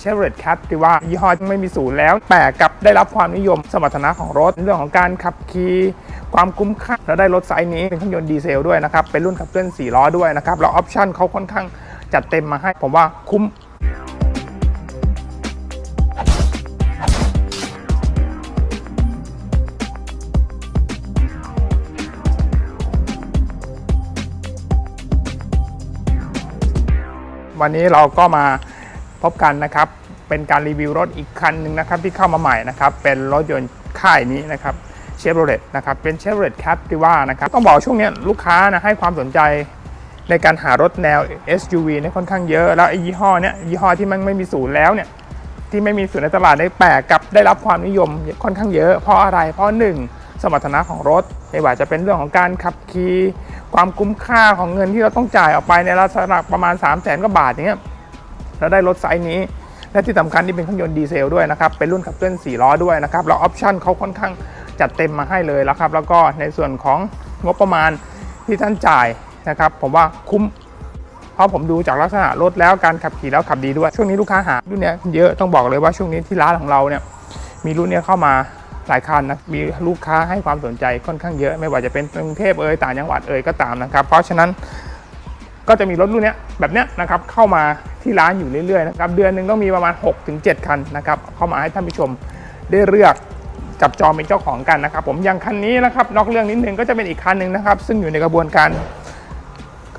เชฟโรเลตแคปที่ว่ายี่ห้อไม่มีศูนย์แล้ว แต่กลับได้รับความนิยมสมรรถนะของรถเรื่องของการขับขี่ความคุ้มค่าและได้รถไซส์นี้เป็นเครื่องยนต์ดีเซลด้วยนะครับ เป็นรุ่นขับเคลื่อน4ล้อด้วยนะครับ แล้วออปชั่นเขาค่อนข้างจัดเต็มมาให้ ผมว่าคุ้มวันนี้เราก็มา พบกันนะครับ เป็นการรีวิวรถอีกคันหนึ่งนะครับที่เข้ามาใหม่นะครับ เป็นรถยนต์ค่ายนี้นะครับเชฟโรเลตนะครับเป็นเชฟโรเลตแคปที่ว่านะครับต้องบอกช่วงนี้ลูกค้านะให้ความสนใจในการหารถแนว SUV เนี่ยค่อนข้างเยอะ แล้วไอ้ยี่ห้อเนี้ยยี่ห้อที่มันไม่มีศูนย์แล้วเนี่ยที่ไม่มีศูนย์ในตลาดได้แปลกกับได้รับความนิยมค่อนข้างเยอะ เพราะอะไรเพราะหนึ่งสมรรถนะของรถไม่ว่าจะเป็นเรื่องของการขับขี่ความคุ้มค่าของเงินที่เราต้องจ่ายออกไปในลักษณะประมาณ 3 0 0แสนกว่าบาทอย่างเงี้ย แล้วได้รถไซส์นี้ และที่สำคัญนี่เป็นเครื่องยนต์ดีเซลด้วยนะครับ เป็นรุ่นขับเคลื่อน4ล้อด้วยนะครับ แล้วออปชั่นเขาค่อนข้างจัดเต็มมาให้เลยแล้วครับ แล้วก็ในส่วนของงบประมาณที่ท่านจ่ายนะครับ ผมว่าคุ้ม เพราะผมดูจากลักษณะรถแล้วการขับขี่แล้วขับดีด้วย ช่วงนี้ลูกค้าหารุ่นเนี้ยเยอะต้องบอกเลยว่าช่วงนี้ที่ร้านของเราเนี่ยมีรุ่นเนี้ยเข้ามาหลายคันนะมีลูกค้าให้ความสนใจค่อนข้างเยอะ ไม่ว่าจะเป็นกรุงเทพเอ่ยต่างจังหวัดเอ่ยก็ตามนะครับ เพราะฉะนั้น ก็จะมีรถรุ่นนี้แบบเนี้ยนะครับเข้ามาที่ร้านอยู่เรื่อยๆนะครับเดือนหนึ่งต้องมีประมาณ 6-7 คันนะครับเข้ามาให้ท่านผู้ชมได้เลือกจับจองเป็นเจ้าของกันนะครับ ผมอย่างคันนี้นะครับนอกเรื่องนิดนึงก็จะเป็นอีกคันหนึ่งนะครับ ซึ่งอยู่ในกระบวนการ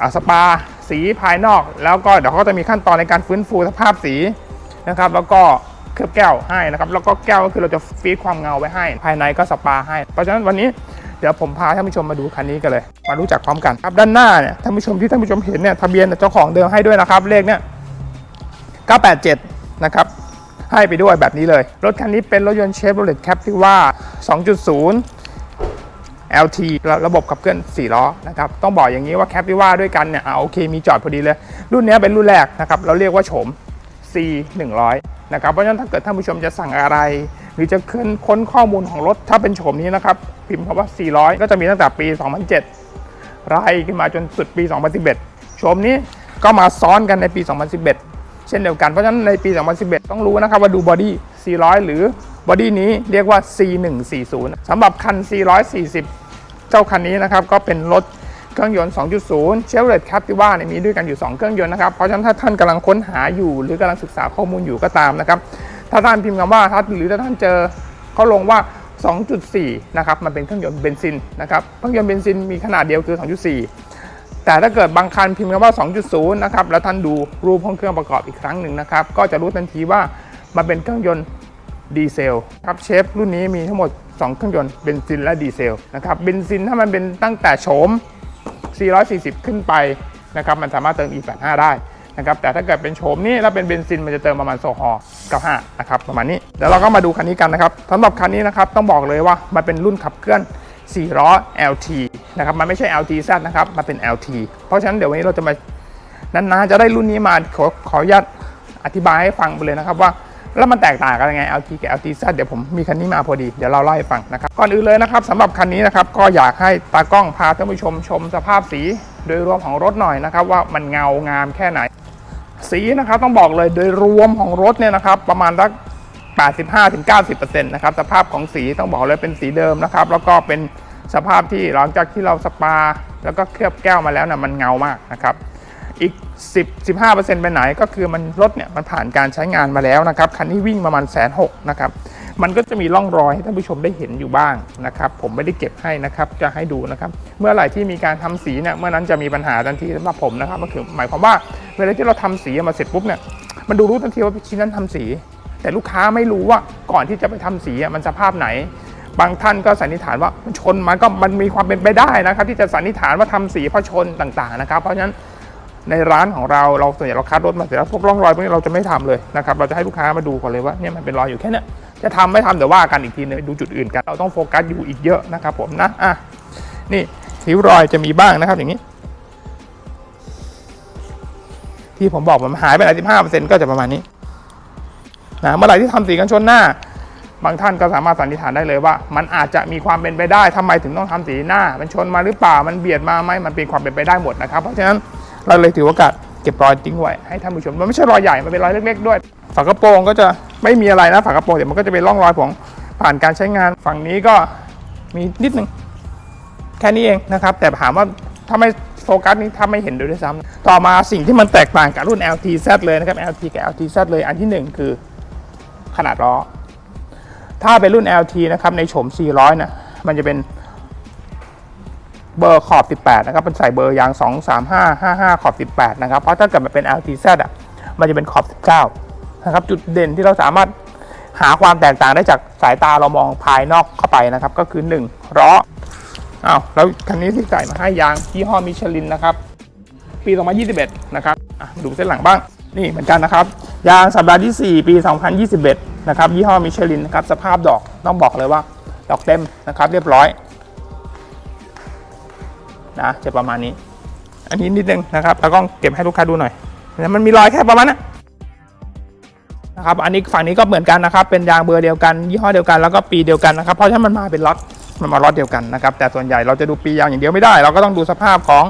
าสปาสีภายนอก แล้วก็เดี๋ยวเขาก็จะมีขั้นตอนในการฟื้นฟูสภาพสีนะครับ แล้วก็เคลือบแก้วให้นะครับ แล้วก็แก้วก็คือเราจะฟีดความเงาไว้ให้ ภายในก็สปาให้ เพราะฉะนั้นวันนี้ เดี๋ยวผมพาท่านผู้ชมมาดูคันนี้กันเลย มารู้จักพร้อมกันครับด้านหน้าเนี่ยท่านผู้ชมที่ท่านผู้ชมเห็นเนี่ยทะเบียนเจ้าของเดิมให้ด้วยนะครับเลขเนี่ย987 นะครับให้ไปด้วยแบบนี้เลย รถคันนี้เป็นรถยนต์เชฟโรเลตแคปที่ว่า 2.0 LT ระระบบขับเคลื่อน 4 ล้อนะครับ ต้องบอกอย่างนี้ว่าแคปที่ว่าด้วยกันเนี่ยอ่าโอเคมีจอดพอดีเลย รุ่นนี้เป็นรุ่นแรกนะครับ เราเรียกว่าโฉม C 100นะครับ เพราะฉะนั้นถ้าเกิดท่านผู้ชมจะสั่งอะไร หรือจะค้นค้นข้อมูลของรถถ้าเป็นโฉมนี้นะครับ พิมพ์คำว่า 400 ก็จะมีตั้งแต่ปี 2007 ไล่ขึ้นมาจนสุดปี 2011 โฉมนี้ก็มาซ้อนกันในปี 2011 เช่นเดียวกัน เพราะฉะนั้นในปี 2011 ต้องรู้นะครับว่าดูบอดี้ 400 หรือบอดี้นี้เรียกว่า C140 สำหรับคัน 440 เจ้าคันนี้นะครับก็เป็นรถเครื่องยนต์ 2.0 Chevrolet Captiva เนี่ยมีด้วยกันอยู่ 2 เครื่องยนต์นะครับ เพราะฉะนั้นถ้าท่านกำลังค้นหาอยู่ หรือกำลังศึกษาข้อมูลอยู่ก็ตามนะครับ ถ้าท่านพิมพ์คำว่าถ้าหรือถ้าท่านเจอเขาลงว่า 2.4 นะครับ มันเป็นเครื่องยนต์เบนซินนะครับ เครื่องยนต์เบนซินมีขนาดเดียวคือ 2.4 แต่ถ้าเกิดบางคันพิมพ์คำว่า 2.0 นะครับ แล้วท่านดูรูปห้องเครื่องประกอบอีกครั้งหนึ่งนะครับ ก็จะรู้ทันทีว่ามันเป็นเครื่องยนต์ดีเซลครับเชฟรุ่นนี้มีทั้งหมด 2 เครื่องยนต์เบนซินและดีเซลนะครับเบนซินถ้ามันเป็นตั้งแต่โฉม440 ขึ้นไปนะครับ มันสามารถเติม E85 ได้ นะครับแต่ถ้าเกิดเป็นโฉมนี้แล้วเป็นเบนซินมันจะเติมประมาณโซฮอล์95นะครับประมาณนี้เดี๋ยวเราก็มาดูคันนี้กันนะครับสำหรับคันนี้นะครับต้องบอกเลยว่ามันเป็นรุ่นขับเคลื่อน4ล้อ LT นะครับมันไม่ใช่ LTZ นะครับมันเป็น LT เพราะฉะนั้นเดี๋ยววันนี้เราจะมานานๆจะได้รุ่นนี้มาขอขออนุญาตอธิบายให้ฟังไปเลยนะครับว่า แล้วมันแตกต่างกันยังไง LT กับ LTZ เดี๋ยวผมมีคันนี้มาพอดีเดี๋ยวเราเล่าให้ฟังนะครับก่อนอื่นเลยนะครับสำหรับคันนี้นะครับก็อยากให้ตากล้องพาท่านผู้ชมชมสภาพสีโดยรวมของรถหน่อยนะครับว่ามันเงางามแค่ไหน สีนะครับต้องบอกเลยโดยรวมของรถเนี่ยนะครับประมาณสัก85-90%นะครับสภาพของสีต้องบอกเลยเป็นสีเดิมนะครับแล้วก็เป็นสภาพที่หลังจากที่เราสปา แล้วก็เคลือบแก้วมาแล้วนะมันเงามากนะครับ อีก 10 15%ไปไหนก็คือมันรถเนี่ยมันผ่านการใช้งานมาแล้วนะครับคันนี้วิ่งประมาณแสนหกนะครับมันก็จะมีร่องรอยให้ท่านผู้ชมได้เห็นอยู่บ้างนะครับ ผมไม่ได้เก็บให้นะครับจะให้ดูนะครับ เมื่อไหร่ที่มีการทำสีเนี่ยเมื่อนั้นจะมีปัญหาทันทีสำหรับผมนะครับก็คือหมายความว่าเวลาที่เราทำสีมาเสร็จปุ๊บเนี่ยมันดูรู้ทันทีว่าชิ้นนั้นทำสี แต่ลูกค้าไม่รู้ว่าก่อนที่จะไปทำสีมันสภาพไหน บางท่านก็สันนิษฐานว่าชนมันก็มันมีความเป็นไปได้นะครับ ที่จะสันนิษฐานว่าทำสีเพราะชนต่างๆนะครับ เพราะฉะนั้น ในร้านของเราเราส่วนใหญ่เราคัดรถมาเสร็จแล้วพวกร่องรอยพวกนี้เราจะไม่ทำเลยนะครับเราจะให้ลูกค้ามาดูก่อนเลยว่าเนี่ยมันเป็นรอยอยู่แค่เนี้ยจะทำไม่ทำเดี๋ยวว่ากันอีกทีนึงดูจุดอื่นกันเราต้องโฟกัสอยู่อีกเยอะนะครับผมนะอะนี่ริ้วรอยจะมีบ้างนะครับอย่างนี้ ที่ผมบอกมันหายไปหลายสิบห้าเปอร์เซ็นต์ก็จะประมาณนี้นะเมื่อไหร่ที่ทำสีกันชนหน้า บางท่านก็สามารถสันนิษฐานได้เลยว่า มันอาจจะมีความเป็นไปได้ทำไมถึงต้องทำสีหน้า มันชนมาหรือเปล่ามันเบียดมาไหมมันเป็นความเป็นไปได้หมดนะครับ เพราะฉะนั้น เราเลยถือโอกาสเก็บรอยทิ้งไว้ให้ท่านผู้ชมมันไม่ใช่รอยใหญ่มันเป็นรอยเล็กๆด้วย ฝากระโปรงก็จะไม่มีอะไรนะฝากระโปรงเดี๋ยวมันก็จะเป็นร่องรอยของผ่านการใช้งานฝั่งนี้ก็มีนิดนึงแค่นี้เองนะครับ แต่ถามว่าถ้าไม่โฟกัสนี้ถ้าไม่เห็นดูด้วยซ้ำต่อมาสิ่งที่มันแตกต่างกับรุ่น LTZ เลยนะครับ LT กับ LTZ เลยอันที่หนึ่งคือขนาดล้อ ถ้าเป็นรุ่น LT นะครับในโฉม 400 นะ มันจะเป็น เบอร์ขอบ 18 นะครับเป็นใส่เบอร์ยาง 235 55 ขอบ 18 นะครับ เพราะถ้าเกิดมันเป็น LTZ อะ มันจะเป็นขอบ 19 นะครับ จุดเด่นที่เราสามารถหาความแตกต่างได้จากสายตาเรามองภายนอกเข้าไปนะครับ ก็คือ1ล้ออ้าวแล้วคันนี้ที่ใส่มาให้ยางยี่ห้อมิชลินนะครับ ปี 2021 นะครับอะมาดูเส้นหลังบ้างนี่เหมือนกันนะครับ ยางสัปดาห์ที่ 4 ปี 2021 นะครับยี่ห้อมิชลินนะครับสภาพดอกต้องบอกเลยว่าดอกเต็มนะครับ เรียบร้อย นะจะประมาณนี้ อันนี้นิดนึงนะครับแล้วก็เก็บให้ลูกค้าดูหน่อยมันมีรอยแค่ประมาณนั้นนะครับอันนี้ฝั่งนี้ก็เหมือนกันนะครับเป็นยางเบอร์เดียวกันยี่ห้อเดียวกันแล้วก็ปีเดียวกันนะครับเพราะฉะนั้นมันมาเป็นล็อตมันมาล็อตเดียวกันนะครับแต่ส่วนใหญ่เราจะดูปียางอย่างเดียวไม่ได้ เราก็ต้องดูสภาพของ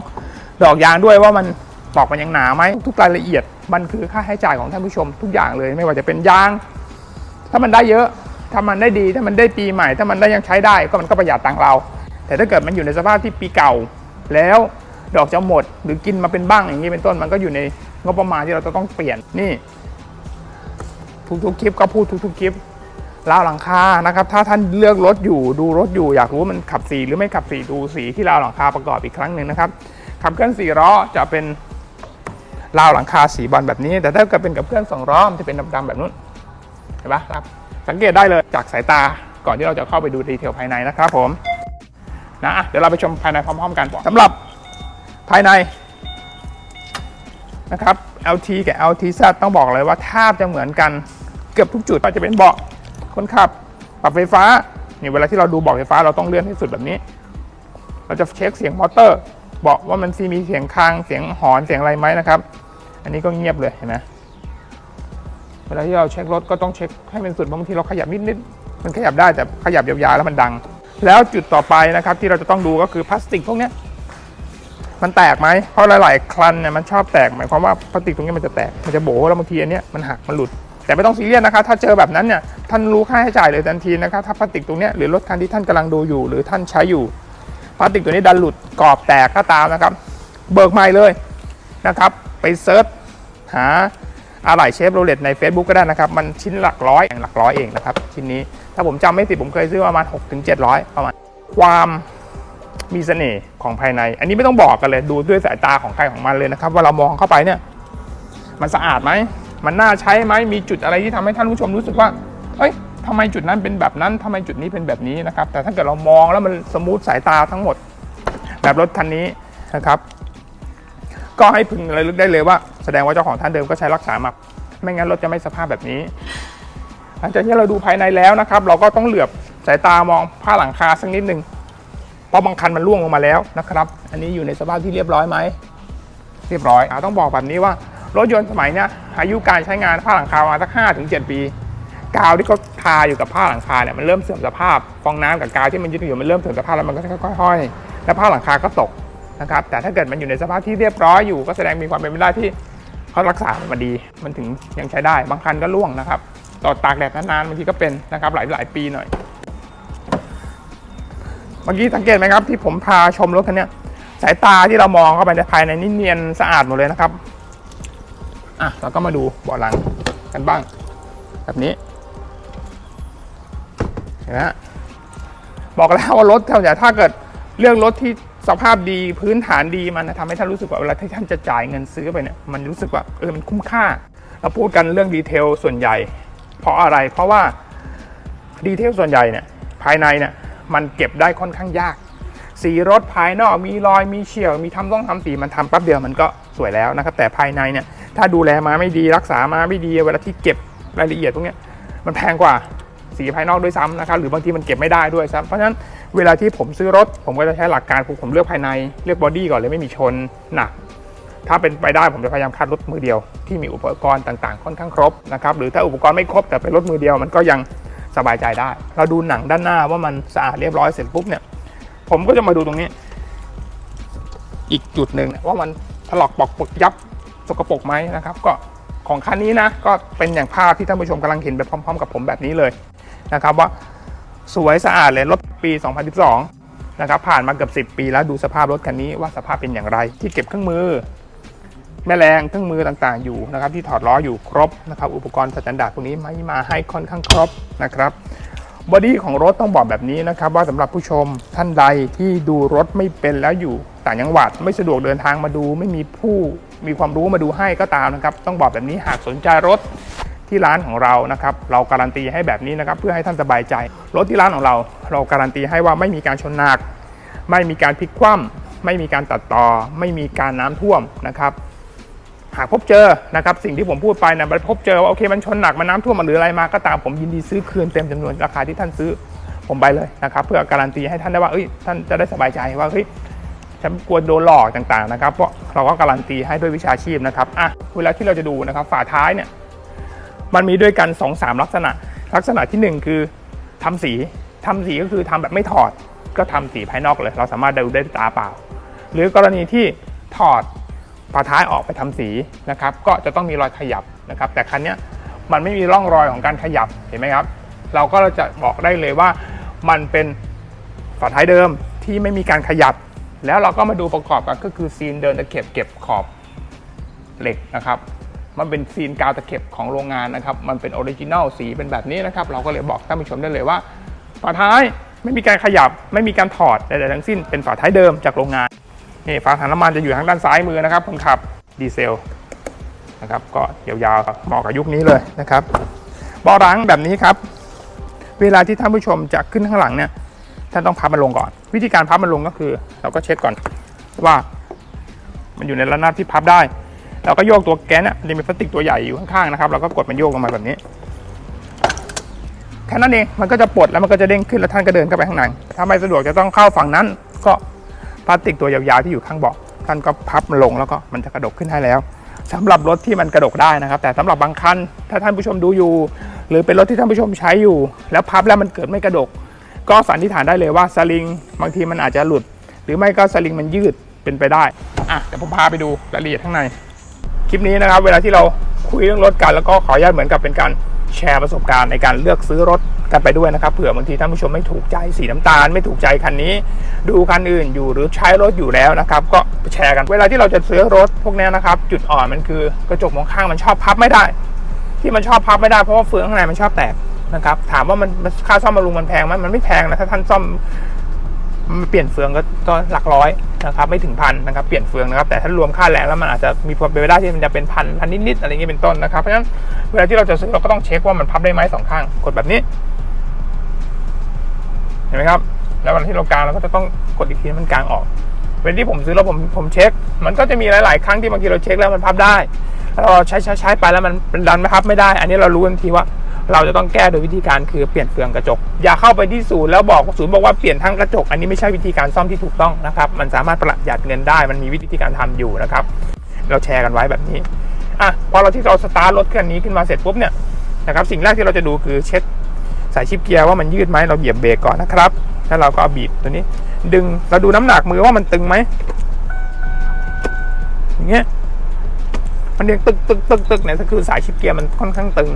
ดอกยางด้วยว่ามันปอกมันยังหนาไหมทุกรายละเอียดมันคือค่าใช้จ่ายของท่านผู้ชมทุกอย่างเลย ไม่ว่าจะเป็นยาง ถ้ามันได้เยอะถ้ามันได้ดีถ้ามันได้ปีใหม่ ถ้ามันได้ยังใช้ได้ก็มันก็ประหยัดตังเรา แต่ถ้าเกิดมันอยู่ในสภาพที่ปีเก่า แล้วดอกจะหมดหรือกินมาเป็นบ้างอย่างนี้เป็นต้นมันก็อยู่ในงบประมาณที่เราจะต้องเปลี่ยนนี่ ทุกๆคลิปก็พูดทุกๆคลิปราวหลังคานะครับ ถ้าท่านเลือกรถอยู่ดูรถอยู่ อยากรู้ว่ามันขับสีหรือไม่ขับสีดูสีที่ราวหลังคาประกอบอีกครั้งหนึ่งนะครับขับเคลื่อนสี่ล้อจะเป็นราวหลังคาสีบอลแบบนี้ แต่ถ้าเกิดเป็นกับเคลื่อนสองล้อมันจะเป็นดำๆแบบนู้นเห็นปะครับ สังเกตได้เลยจากสายตาก่อนที่เราจะเข้าไปดูดีเทลภายในนะครับผม นะเดี๋ยวเราไปชมภายในพร้อมๆกันสำหรับภายในนะครับ LT กับ LTZ ต้องบอกเลยว่าแทบจะเหมือนกันเกือบทุกจุดก็จะเป็นเบาะคนขับ ปรับไฟฟ้านี่เวลาที่เราดูเบาะไฟฟ้าเราต้องเลื่อนให้สุดแบบนี้ เราจะเช็คเสียงมอเตอร์เบาะว่ามันซีมีเสียงคางเสียงหอนเสียงอะไรไหมนะครับ อันนี้ก็เงียบเลยเห็นไหมเวลาที่เราเช็ครถก็ต้องเช็คให้มันสุดบางทีเราขยับนิดๆมันขยับได้แต่ขยับยาวๆแล้วมันดัง แล้วจุดต่อไปนะครับที่เราจะต้องดูก็คือพลาสติกพวกนี้มันแตกไหมเพราะหลาย ๆ ครันเนี่ยมันชอบแตกหมายความว่าพลาสติกตรงนี้มันจะแตกมันจะโบแล้วบางทีอันเนี้ยมันหักมันหลุด แต่ไม่ต้องซีเรียสนะครับถ้าเจอแบบนั้นเนี่ยท่านรู้ค่าใช้จ่ายเลยทันทีนะครับถ้าพลาสติกตรงนี้หรือรถคันที่ท่านกำลังดูอยู่ หรือท่านใช้อยู่พลาสติกตัวนี้ดันหลุดกรอบแตกก็ตามนะครับ เบิกใหม่เลยนะครับ ไปเซิร์ชหาอะไหล่เชฟโรเลตใน Facebook ก็ได้นะครับ มันชิ้นหลักร้อยหลักร้อยเองนะครับ ชิ้นนี้ ถ้าผมจำไม่ผิดผมเคยซื้อประมาณ6ถึง700 ประมาณ ความมีเสน่ห์ของภายใน อันนี้ไม่ต้องบอกกันเลยดูด้วยสายตาของใครของมันเลยนะครับ ว่าเรามองเข้าไปเนี่ย มันสะอาดไหม มันน่าใช้ไหมมีจุดอะไรที่ทำให้ท่านผู้ชมรู้สึกว่า เอ้ยทำไมจุดนั้นเป็นแบบนั้นทำไมจุดนี้เป็นแบบนี้นะครับ แต่ถ้าเกิดเรามองแล้วมันสมูทสายตาทั้งหมด แบบรถคันนี้นะครับ ก็ให้พึงระลึกได้เลยว่า แสดงว่าเจ้าของท่านเดิมก็ใช้รักษามาไม่งั้นรถจะไม่สภาพแบบนี้ หลังจากที่เราดูภายในแล้วนะครับ เราก็ต้องเหลือบสายตามองผ้าหลังคาสักนิดหนึ่งเพราะบางคันมันร่วงลงมาแล้วนะครับ อันนี้อยู่ในสภาพที่เรียบร้อยไหมเรียบร้อยอต้องบอกแบบนี้ว่ารถยนต์สมัยนี้อายุการใช้งานผ้าหลังคาประมาณสักห้าถึงเจ็ดปีกาวที่เขาทาอยู่กับผ้าหลังคาเนี่ยมันเริ่มเสื่อมสภาพฟองน้ำกับกาวที่มันยึดอยู่มันเริ่มเสื่อมสภาพแล้วมันก็ค่อยๆห้อยแล้วผ้าหลังคาก็ตกนะครับ แต่ถ้าเกิดมันอยู่ในสภาพที่เรียบร้อยอยู่ ก็แสดงมีความเป็นไปได้ที่เขารักษามันมาดี มันถึงยังใช้ได้ บางคันก็ร่วงนะครับ ต่อตากแดดนานๆบางทีก็เป็นนะครับหลายหลายปีหน่อย เมื่อกี้สังเกตไหมครับที่ผมพาชมรถคันนี้สายตาที่เรามองเข้าไปในภายในนี่เนียนสะอาดหมดเลยนะครับอะเราก็มาดูเบาะหลังกันบ้าง แบบนี้เห็นไหมบอกแล้วว่ารถเราเนี่ถ้าเกิดเรื่องรถที่สภาพดีพื้นฐานดีมันนะทำให้ท่านรู้สึกว่าเวลาที่ท่านจะจ่ายเงินซื้อไปเนี่ยมันรู้สึกว่าเออมันคุ้มค่า เราพูดกันเรื่องดีเทลส่วนใหญ่ เพราะอะไรเพราะว่าดีเทลส่วนใหญ่เนี่ยภายในเนี่ยมันเก็บได้ค่อนข้างยาก สีรถภายนอกมีรอยมีเฉียว มีทำต้องทำสีมันทำแป๊บเดียวมันก็สวยแล้วนะครับ แต่ภายในเนี่ยถ้าดูแลมาไม่ดีรักษามาไม่ดีเวลาที่เก็บรายละเอียดพวกเนี้ยมันแพงกว่าสีภายนอกด้วยซ้ำนะครับหรือบางทีมันเก็บไม่ได้ด้วยซ้ำเพราะฉะนั้นเวลาที่ผมซื้อรถ ผมก็จะใช้หลักการคือผมเลือกภายในเลือกบอดี้ก่อนเลยไม่มีชนหนัก ถ้าเป็นไปได้ผมจะพยายามคัดรถมือเดียวที่มีอุปกรณ์ต่างๆ ค่อนข้างครบนะครับหรือถ้าอุปกรณ์ไม่ครบแต่เป็นรถมือเดียวมันก็ยังสบายใจได้ เราดูหนังด้านหน้าว่ามันสะอาดเรียบร้อยเสร็จปุ๊บเนี่ย ผมก็จะมาดูตรงนี้ อีกจุดหนึ่งว่ามันถลอกปอกปกยับสกปรกไหมนะครับ ก็ของคันนี้นะก็เป็นอย่างภาพที่ท่านผู้ชมกำลังเห็นไปพร้อม ๆ กับผมแบบนี้เลยนะครับ ว่าสวยสะอาดเลยรถปี 2012 นะครับผ่านมาเกือบ 10 ปีแล้วดูสภาพรถคันนี้ว่าสภาพเป็นอย่างไร ที่เก็บเครื่องมือ แม่แรงเครื่องมือต่างๆอยู่นะครับที่ถอดล้ออยู่ครบนะครับอุปกรณ์สแตนดาร์ดพวกนี้ไม่มาให้ค่อนข้างครบนะครับบอดี้ของรถต้องบอกแบบนี้นะครับว่าสำหรับผู้ชมท่านใดที่ดูรถไม่เป็นแล้วอยู่ต่างจังหวัด ไม่สะดวกเดินทางมาดู ไม่มีผู้มีความรู้มาดูให้ก็ตามนะครับ ต้องบอกแบบนี้หากสนใจรถที่ร้านของเรานะครับ เราการันตีให้แบบนี้นะครับ เพื่อให้ท่านสบายใจ รถที่ร้านของเรา เราการันตีให้ว่าไม่มีการชนหนัก ไม่มีการพลิกคว่ำไม่มีการตัดต่อ ไม่มีการน้ำท่วมนะครับ หากพบเจอนะครับสิ่งที่ผมพูดไปนะพบเจอว่าโอเคมันชนหนักมันน้ำท่วมมาหรืออะไรมาก็ตามผมยินดีซื้อคืนเต็มจำนวนราคาที่ท่านซื้อผมไปเลยนะครับเพื่อการันตีให้ท่านได้ว่าเอ้ยท่านจะได้สบายใจว่าเฮ้ยฉันกลัวโดนหลอกต่างๆนะครับเพราะเราก็การันตีให้ด้วยวิชาชีพนะครับอะเวลาที่เราจะดูนะครับฝาท้ายเนี่ยมันมีด้วยกัน2อสามลักษณะ ลักษณะทีหนึ่1 คือทำสีทำสีก็คือทำแบบไม่ถอดก็ทำสีภายนอกเลย เราสามารถดูได้ตาเปล่า หรือกรณีที่ถอด ฝาท้ายออกไปทำสีนะครับ ก็จะต้องมีรอยขยับนะครับ แต่คันนี้มันไม่มีร่องรอยของการขยับเห็นไหมครับ เราก็จะบอกได้เลยว่ามันเป็นฝาท้ายเดิมที่ไม่มีการขยับ แล้วเราก็มาดูประกอบกันก็คือซีนเดินตะเข็บเก็บขอบเหล็กนะครับ มันเป็นซีนกาวตะเข็บของโรงงานนะครับ มันเป็นออริจินัลสีเป็นแบบนี้นะครับ เราก็เลยบอกท่านผู้ชมได้เลยว่าฝาท้ายไม่มีการขยับ ไม่มีการถอดใดๆทั้งสิ้นเป็นฝาท้ายเดิมจากโรงงาน นี่ฝาถังน้ำมันจะอยู่ทางด้านซ้ายมือนะครับคนขับดีเซลนะครับก็ยาวๆเหมาะกับยุคนี้เลยนะครับเบาะหลังแบบนี้ครับ เวลาที่ท่านผู้ชมจะขึ้นข้างหลังเนี่ยท่านต้องพับมันลงก่อน วิธีการพับมันลงก็คือ เราก็เช็คก่อนว่ามันอยู่ในระนาบที่พับได้ เราก็โยกตัวแกนเนี่ยมันจะมีพลาสติกตัวใหญ่อยู่ข้างๆนะครับเราก็กดมันโยกลงมาแบบนี้แค่นั้นเองมันก็จะปลดแล้วมันก็จะเด้งขึ้นแล้วท่านก็เดินเข้าไปข้างในถ้าไม่สะดวกจะต้องเข้าฝั่งนั้นก็ พลาสติกตัวยาวๆที่อยู่ข้างเบาะท่านก็พับลงแล้วก็มันจะกระดกขึ้นให้แล้วสำหรับรถที่มันกระดกได้นะครับ แต่สำหรับบางคันถ้าท่านผู้ชมดูอยู่ หรือเป็นรถที่ท่านผู้ชมใช้อยู่ แล้วพับแล้วมันเกิดไม่กระดก ก็สันนิษฐานได้เลยว่าสลิงบางทีมันอาจจะหลุด หรือไม่ก็สลิงมันยืดเป็นไปได้อะเดี๋ยวผมพาไปดูรายละเอียดข้างใน คลิปนี้นะครับ เวลาที่เราคุยเรื่องรถกันแล้วก็ขออนุญาตเหมือนกับเป็นการแชร์ประสบการณ์ในการเลือกซื้อรถ กันไปด้วยนะครับเผื่อบางทีท่านผู้ชมไม่ถูกใจสีน้ำตาล ไม่ถูกใจคันนี้ ดูคันอื่นอยู่หรือใช้รถอยู่แล้วนะครับ ก็แชร์กันเวลาที่เราจะซื้อรถพวกนี้นะครับ จุดอ่อนมันคือกระจกมองข้างมันชอบพับไม่ได้ ที่มันชอบพับไม่ได้เพราะว่าเฟืองข้างในมันชอบแตกนะครับถามว่ามันค่าซ่อมบำรุงมันแพงไหมมันไม่แพงนะถ้าท่านซ่อมมันเปลี่ยนเฟืองก็ก็หลักร้อยนะครับไม่ถึงพันนะครับเปลี่ยนเฟืองนะครับแต่ถ้ารวมค่าแรงแล้วมันอาจจะมีความเป็นไปได้ที่มันจะเป็นพันพันนิดๆอะไรอย่างนี้เป็นต้นนะครับเพราะฉะนั้นเวลาที่เราจะซื้อเราก็ต้องเช็คว่ามันพับได้ไหมสองข้างกดแบบนี้ เห็นไหมครับ แล้ววลาที่เรากางเราก็จะต้องกดอีกทีมันกางออกเวลาที่ผมซื้อแล้วผมผมเช็ค มันก็จะมีหลาย ๆ ครั้งที่บางทีเราเช็คแล้วมันพับได้แล้วเราใช้ใช้ใช้ไปแล้วมันมันดันไม่พับไม่ได้ อันนี้เรารู้ทันทีว่าเราจะต้องแก้โดยวิธีการคือเปลี่ยนเฟืองกระจก อย่าเข้าไปที่ศูนย์แล้วบอกศูนย์บอกว่าเปลี่ยนทั้งกระจก อันนี้ไม่ใช่วิธีการซ่อมที่ถูกต้องนะครับ มันสามารถประหยัดเงินได้ มันมีวิธีการทำอยู่นะครับ เราแชร์กันไว้แบบนี้อะพอเราที่เราสตาร์ทรถคันนี้ขึ้นมาเสร็จปุ๊บเนี่ยนะครับสิ่งแรกที่เราจะดูคือเช็ค สายชิปเกียร์ว่ามันยืดไหมเราเหยียบเบรกก่อนนะครับ แล้วเราก็เอาบีบตัวนี้ ดึงเราดูน้ำหนักมือว่ามันตึงไหมอย่างเงี้ยมันเรียงตึกตึกตึกตึกเนี่ยก็คือสายชิปเกียร์มันค่อนข้างตึง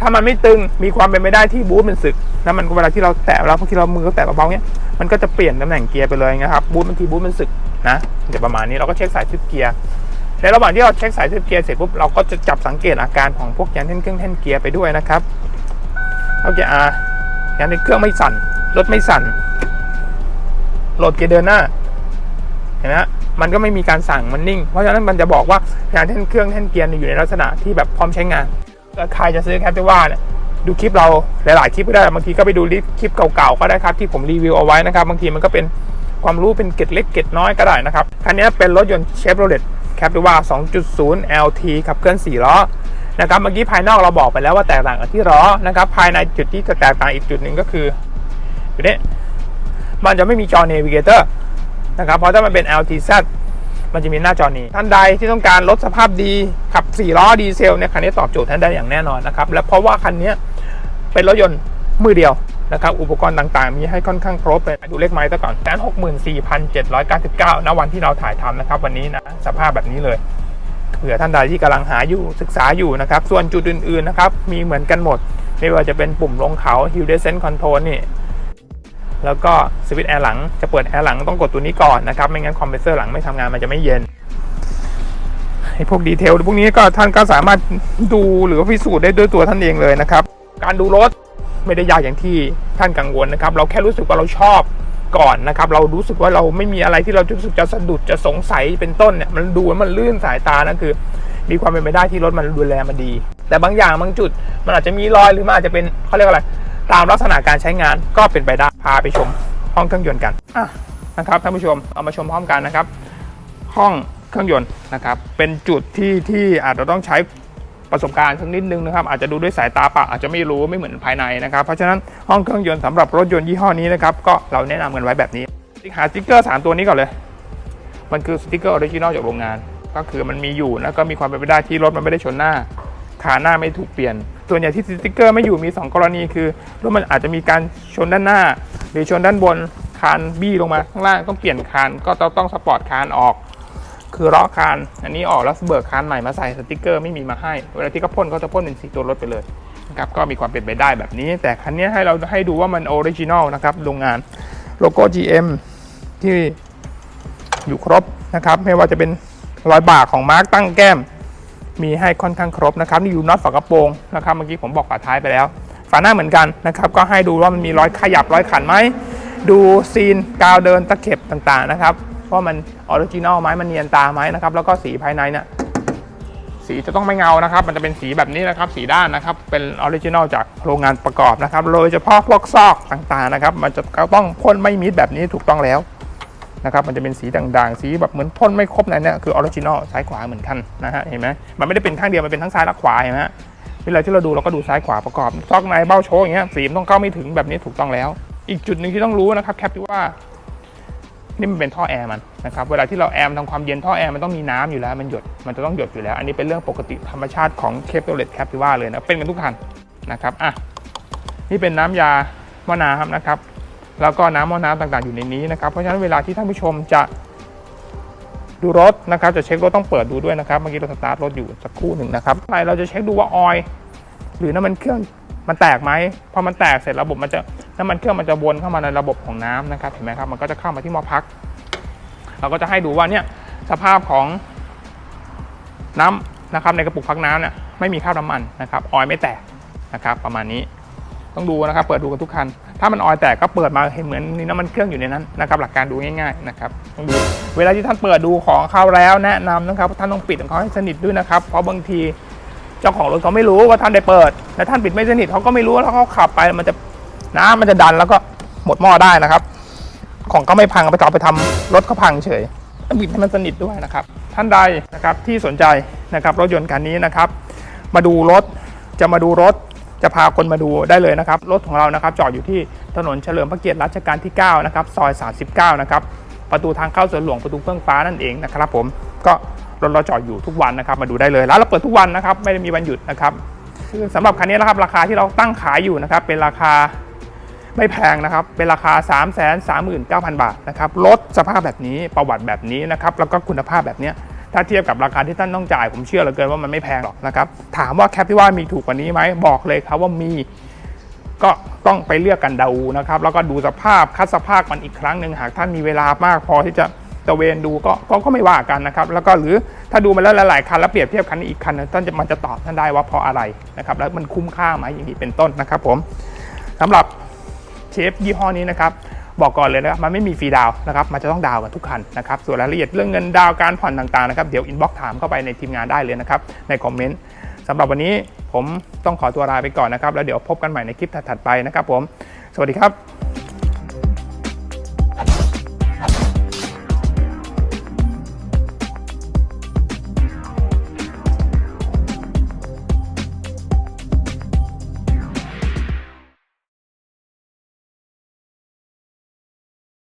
ถ้ามันไม่ตึงมีความเป็นไปได้ที่บูทมันสึกแล้วมันเวลาที่เราแตะแล้วบางทีเรามือแตะเบาๆเนี้ยมันก็จะเปลี่ยนตำแหน่งเกียร์ไปเลยนะครับบูทบางทีบูทมันสึกนะเดี๋ยวประมาณนี้เราก็เช็คสายชิปเกียร์ในระหว่างที่เราเช็คสายชิปเกียร์เสร็จปุ๊บเราก็จะจับสังเกตอาการของพวกยางเท่นเครื่องแท่นเกียร์ไปด้วยนะครับ โอเคอะยางเท่นเครื่องไม่สั่น รถไม่สั่น โหลดเกียร์เดินหน้า เห็นไหมฮะมันก็ไม่มีการสั่งมันนิ่ง เพราะฉะนั้นมันจะบอกว่ายางแท่นเครื่องแท่นเกียร์อยู่ในลักษณะที่แบบพร้อมใช้งานใครจะซื้อแคปติว่าเนี่ยดูคลิปเราหลาย ๆ คลิปก็ได้ บางทีก็ไปดูคลิปเก่า ๆ ก็ได้ครับที่ผมรีวิวเอาไว้นะครับ บางทีมันก็เป็นความรู้เป็นเกร็ดเล็กเกร็ดน้อยก็ได้นะครับ คันนี้เป็นรถยนต์เชฟโรเลตแคปติว่า2.0 LT ขับเคลื่อน4ล้อ นะครับเมื่อกี้ภายนอกเราบอกไปแล้วว่าแตกต่างกันที่ล้อนะครับ ภายในจุดที่จะแตกต่างอีกจุดหนึ่งก็คืออยู่นี้มันจะไม่มีจอ Navigator นะครับเพราะถ้ามันเป็น LTZ มันจะมีหน้าจอนี้ ท่านใดที่ต้องการรถสภาพดีขับ 4 ล้อดีเซลเนี่ยคันนี้ตอบโจทย์ท่านได้อย่างแน่นอนนะครับ และเพราะว่าคันนี้เป็นรถยนต์มือเดียวนะครับอุปกรณ์ต่างๆ มีให้ค่อนข้างครบเลยดูเลขไม้ซะก่อนแสนหกหมื่นสี่พันเจ็ดร้อยเก้าสิบเก้าณวันที่เราถ่ายทำนะครับ วันนี้นะสภาพแบบนี้เลย เผื่อท่านใดที่กำลังหาอยู่ศึกษาอยู่นะครับ ส่วนจุดอื่นๆนะครับ มีเหมือนกันหมด ไม่ว่าจะเป็นปุ่มลงเขา Hill Descent Control นี่แล้วก็สวิตช์แอร์หลังจะเปิดแอร์หลังต้องกดตัวนี้ก่อนนะครับ ไม่งั้นคอมเพรสเซอร์หลังไม่ทำงานมันจะไม่เย็นไอ้พวกดีเทลพวกนี้ก็ท่านก็สามารถดูหรือวิสูจน์ได้ด้วยตัวท่านเองเลยนะครับ การดูรถไม่ได้ยากอย่างที่ท่านกังวลนะครับ เราแค่รู้สึกว่าเราชอบ ก่อนนะครับ เรารู้สึกว่าเราไม่มีอะไรที่เรารู้สึกจะสะดุดจะสงสัยเป็นต้นเนี่ยมันดูมันลื่นสายตานั่นคือ มีความเป็นไปได้ที่รถมันดูแลมาดี แต่บางอย่างบางจุด มันอาจจะมีรอยหรือมันอาจจะเป็นเขาเรียกว่าอะไรตามลักษณะการใช้งานก็เป็นไปได้พาไปชมห้องเครื่องยนต์กันนะครับท่านผู้ชมเอามาชมพร้อมกันนะครับ ห้องเครื่องยนต์นะครับ เป็นจุดที่ที่อาจจะต้องใช้ ประสบการณ์สักนิดนึงนะครับอาจจะดูด้วยสายตาเปล่าอาจจะไม่รู้ไม่เหมือนภายในนะครับเพราะฉะนั้นห้องเครื่องยนต์สำหรับรถยนต์ยี่ห้อนี้นะครับก็เราแนะนำกันไว้แบบนี้หาสติ๊กเกอร์ 3 ตัวนี้ก่อนเลย มันคือสติ๊กเกอร์ออริจินอลจากโรงงาน ก็คือมันมีอยู่แล้วก็มีความเป็นไปได้ที่รถมันไม่ได้ชนหน้าขาหน้าไม่ถูกเปลี่ยน ส่วนใหญ่ที่สติ๊กเกอร์ไม่อยู่มี 2 กรณีคือรถมันอาจจะมีการชนด้านหน้า หรือชนด้านบนคานบี้ลงมาข้างล่างต้องเปลี่ยนคานก็ต้องสปอร์ตคานออก คือลาะคานอันนี้ออกแล้วเบิกคานใหม่มาใส่สติกเกอร์ไม่มีมาให้ เวลาที่เขาพ่นเขาจะพ่นเป็นสีตัวรถไปเลยนะครับก็มีความเป็นไปได้แบบนี้ แต่คันนี้ให้เราให้ดูว่ามันออริจินอลนะครับโรงงานโลโก้ GM ที่อยู่ครบนะครับ ไม่ว่าจะเป็นรอยบากของมาร์กตั้งแก้ม มีให้ค่อนข้างครบนะครับ นี่อยู่น็อตฝากระโปรงนะครับเมื่อกี้ผมบอกฝาท้ายไปแล้ว ฝาหน้าเหมือนกันนะครับ ก็ให้ดูว่ามันมีรอยขยับรอยขันไหมดูซีนกาวเดินตะเข็บต่างๆนะครับ ว่าะมันออริจินอลไหมมันเนียนตาไหมนะครับ แล้วก็สีภายในเนี่ยสีจะต้องไม่เงานะครับ มันจะเป็นสีแบบนี้นะครับ สีด้านนะครับ เป็นออริจินอลจากโรงงานประกอบนะครับ โดยเฉพาะพวกซอกต่างๆนะครับ มันจะต้องพ่นไม่มิดแบบนี้ถูกต้องแล้วนะครับ มันจะเป็นสีด่างๆ สีแบบเหมือนพ่นไม่ครบนะเนี่ยคือออริจินอลซ้ายขวาเหมือนกันนะฮะ เห็นไหมมันไม่ได้เป็นข้างเดียว มันเป็นทั้งซ้ายและขวาเห็นไหมเวลาที่เราดูเราก็ดูซ้ายขวาประกอบ ซอกในเบ้าโชว์อย่างเงี้ย สีมันต้องเข้าไม่ถึงแบบนี้ถูกต้องแล้ว อีกจุดหนึ่งที่ต้องรู้นะครับแคปที่ว่า นี่มันเป็นท่อแอร์มันนะครับเวลาที่เราแอร์มทำความเย็นท่อแอร์มันต้องมีน้ำอยู่แล้วมันหยดมันจะต้องหยดอยู่แล้ว อันนี้เป็นเรื่องปกติธรรมชาติของเคปโตเลตแคปที่ว่าเลยนะเป็นกันทุกคันนะครับอะนี่เป็นน้ำยามะนาวนะครับ แล้วก็น้ำมะน้ำต่างๆอยู่ในนี้นะครับเพราะฉะนั้นเวลาที่ท่านผู้ชมจะดูรถนะครับจะเช็ครถต้องเปิดดูด้วยนะครับเมื่อกี้เราสตาร์ทรถอยู่สักครู่หนึ่งนะครับอะไรเราจะเช็คดูว่าออยล์หรือน้ำมันเครื่องมันแตกไหมพอมันแตกเสร็จระบบมันจะน้ำมันเครื่องมันจะวนเข้ามาในระบบของน้ำนะครับเห็นไหมครับมันก็จะเข้ามาที่หม้อพัก เราก็จะให้ดูว่าเนี่ยสภาพของน้ำนะครับในกระปุกพักน้ำเนี่ยไม่มีคราบน้ำมันนะครับออยไม่แตกนะครับประมาณนี้ต้องดูนะครับเปิดดูกันทุกคัน ถ้ามันออยแตกก็เปิดมาเห็นเหมือนมีน้ำมันเครื่องอยู่ในนั้นนะครับหลักการดูง่ายๆนะครับต้องดูเวลาที่ท่านเปิดดูของเขาแล้วแนะนำนะครับท่านต้องปิดของเขาให้สนิทด้วยนะครับเพราะบางทีเจ้าของรถเขาไม่รู้ว่าท่านได้เปิด และท่านปิดไม่สนิทเขาก็ไม่รู้แล้วเขาขับไปมันจะ น้ำมันจะดันแล้วก็หมดหม้อได้นะครับ ของก็ไม่พังไปต่อไปทำรถเขาพังเฉยต้องบิดให้มันสนิทด้วยนะครับ ท่านใดนะครับที่สนใจนะครับรถยนต์คันนี้นะครับ มาดูรถจะมาดูรถจะพาคนมาดูได้เลยนะครับ รถของเรานะครับจอดอยู่ที่ถนนเฉลิมพระเกียรติรัชกาลที่ 9 นะครับ ซอย 39 นะครับ ประตูทางเข้าสวนหลวงประตูเฟื่องฟ้านั่นเองนะครับ ผมก็รถเราจอดอยู่ทุกวันนะครับ มาดูได้เลยร้านเราเปิดทุกวันนะครับ ไม่ได้มีวันหยุดนะครับคือสำหรับคันนี้นะครับราคาที่เราตั้งขายอยู่นะครับ เป็นราคา ไม่แพงนะครับ เป็นราคา 3 3 9 0 0 0 บาทนะครับรถสภาพแบบนี้ประวัติแบบนี้นะครับแล้วก็คุณภาพแบบนี้ถ้าเทียบกับราคาที่ท่านต้องจ่าย ผมเชื่อเหลือเกินว่ามันไม่แพงหรอกนะครับ ถามว่าแคปที่ว่ามีถูกกว่านี้ไหมบอกเลยครับว่ามีก็ต้องไปเลือกกันดูนะครับ แล้วก็ดูสภาพคัดสภาพมันอีกครั้งหนึ่งหากท่านมีเวลามากพอที่จะตะเวนดูก็ก็ก็ไม่ว่ากันนะครับ แล้วก็หรือถ้าดูมาแล้วหลายๆคันแล้วเปรียบเทียบคันอีกคันท่านจะมันจะตอบท่านได้ว่าเพราะอะไรนะครับ แล้วมันคุ้มค่าไหมอย่างนี้เป็นต้นนะครับ ผมสำหรับ เชฟยี่ห้อนี้นะครับบอกก่อนเลยนะครับมันไม่มีฟรีดาวนะครับมันจะต้องดาวกันทุกคันนะครับส่วนรายละเอียดเรื่องเงินดาวการผ่อนต่างๆนะครับเดี๋ยวอินบ็อกถามเข้าไปในทีมงานได้เลยนะครับในคอมเมนต์สำหรับวันนี้ผมต้องขอตัวลาไปก่อนนะครับแล้วเดี๋ยวพบกันใหม่ในคลิปถัดๆไปนะครับผม สวัสดีครับ